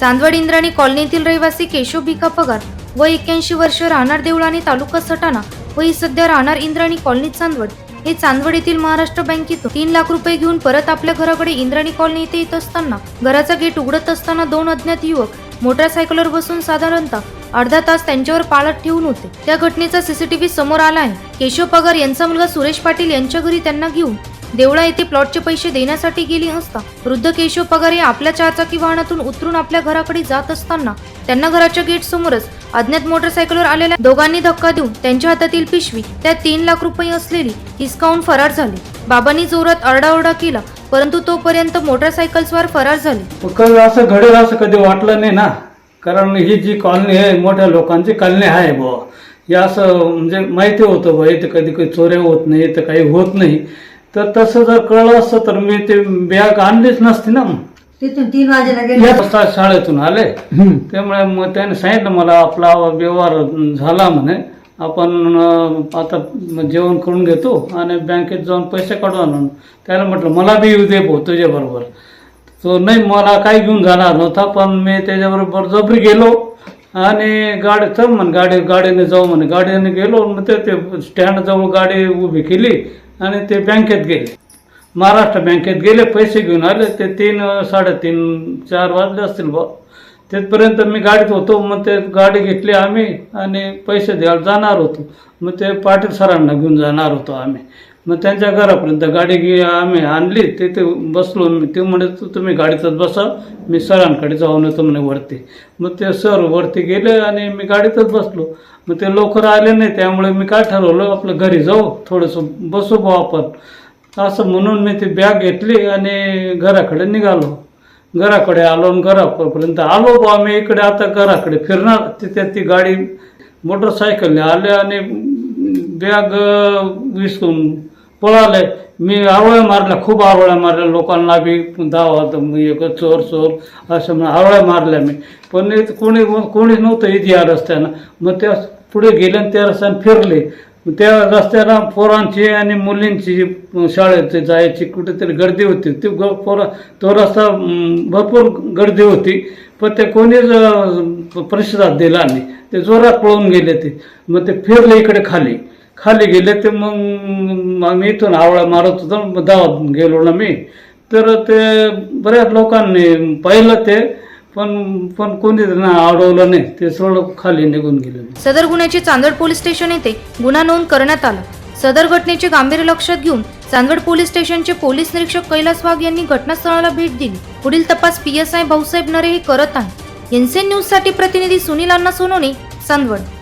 चांदवड इंद्राणी कॉलनीतील रहिवासी केशव भिका पगार व एक्क्याऐंशी वर्ष राहणार देवळाने तालुका सटाणा व ही सध्या राहणार इंद्राणी कॉलनी चांदवड. हे चांदवड येथील महाराष्ट्र बँकेतून तीन लाख रुपये घेऊन परत आपल्या घराकडे इंद्राणी कॉलनी येथे येत असताना घराचा गेट उघडत असताना दोन अज्ञात युवक मोटरसायकलवर बसून साधारणतः अर्धा तास त्यांच्यावर पाळत ठेवून होते. त्या घटनेचा सीसीटीव्ही समोर आला आहे. केशव पगार यांचा मुलगा सुरेश पाटील यांच्या घरी त्यांना घेऊन देवळा येथे प्लॉटचे पैसे देण्यासाठी गेली असता वृद्ध केशव पगारे आपल्या चारचाकी वाहनातून उतरून आपल्या घराकडे जात असताना त्यांना घराच्या गेट समोरच अज्ञात मोटरसायकलवर आलेल्या दोघांनी धक्का देऊन त्यांच्या हातातील पिशवी त्यात तीन लाख रुपये असलेली हिसकावून फरार झाले. बाबांनी जोरात आरडाओरडा केला परंतु तोपर्यंत मोटरसायकल्सवर फरार झाले. असं घडेल असं कधी वाटलं नाही ना? कारण ही जी कॉलनी आहे मोठ्या लोकांची कॉलनी आहे बुवा. या असं म्हणजे माहिती होतं बुवा इथं कधी काही चोऱ्या होत नाही इथं काही होत नाही. तर तसं जर कळलं असतं तर मी ते बॅग आणलीच नसती ना. तिथून तीन वाजेला वाजता शाळेतून आले. त्यामुळे मग त्याने सांगितलं मला आपला व्यवहार झाला म्हणे. आपण अं, आता जेवण करून घेतो आणि बँकेत जाऊन पैसे काढू आणून. त्याला म्हटलं मला बी येऊ दे भाऊ तुझ्याबरोबर. तो नाही मला काही घेऊन जाणार नव्हता पण मी त्याच्याबरोबर जबरी गेलो. आणि गाडी चल म्हणे गाडी गाडीने जाऊ म्हणे. गाडीने गेलो मग ते ते स्टँडजवळ गाडी उभी केली आणि ते बँकेत गेले. महाराष्ट्र बँकेत गेले पैसे घेऊन आले. ते तीन साडेतीन चार वाजले असतील बा तिथपर्यंत मी गाडीत होतो. मग ते गाडी घेतली आम्ही आणि पैसे द्यायला जाणार होतो. मग ते पाटील सरांना घेऊन जाणार होतो आम्ही. मग त्यांच्या घरापर्यंत गाडी घे आम्ही आणली तिथे बसलो. मी ते म्हणे तुम्ही गाडीतच बसा मी सरांकडे जाऊन येतो म्हणे वरती. मग ते सर वरती गेले आणि मी गाडीतच बसलो. मग ते लवकर आले नाही त्यामुळे मी काय ठरवलं आपलं घरी जाऊ थोडंसं बसू भाऊ आपण. असं म्हणून मी ती बॅग घेतली आणि घराकडे निघालो. घराकडे आलो आणि घरापर्यंत आलो बा मी इकडे आता घराकडे फिरणार. तिथे ती गाडी मोटरसायकलने आले आणि बॅग विसरून पळाले. मी आवळ्या मारल्या खूप आवळ्या मारल्या. लोकांना बी धावा एक चोर चोर असं म्हणून आवळ्या मारल्या मी. पण कोणी कोणी कोणीच नव्हतं इथे या रस्त्यानं. मग त्या पुढे गेले आणि त्या रस्त्याने फिरले. त्या रस्त्याला पोरांची आणि मुलींची जी शाळेत जायची कुठेतरी गर्दी होती. ती ग पोरा तो रस्ता भरपूर गर्दी होती. पण ते कोणीच प्रतिसाद दिला नाही. ते जोरात पळून गेले ते. मग ते फिरले इकडे खाली. खाली गेले ते मग आम्ही इथून आवळा मारत होतो धावत गेलो ना मी. तर ते बऱ्याच लोकांनी पाहिलं ते पण पण कोणी त्यांना अडवलं नाही. ते सोडं खाली निघून गेले. सदर गुन्ह्याची चांदवड पोलीस स्टेशन येथे गुन्हा नोंद करण्यात आला. सदर घटनेचे गांभीर्य लक्षात घेऊन चांदवड पोलीस स्टेशनचे पोलीस निरीक्षक कैलास वाघ यांनी घटनास्थळाला भेट दिली. पुढील तपास पी एस आय भाऊसाहेब नरे हे करत आहे एनसीएन न्यूजसाठी प्रतिनिधी सुनील अण्णा सोनोने चांदवड.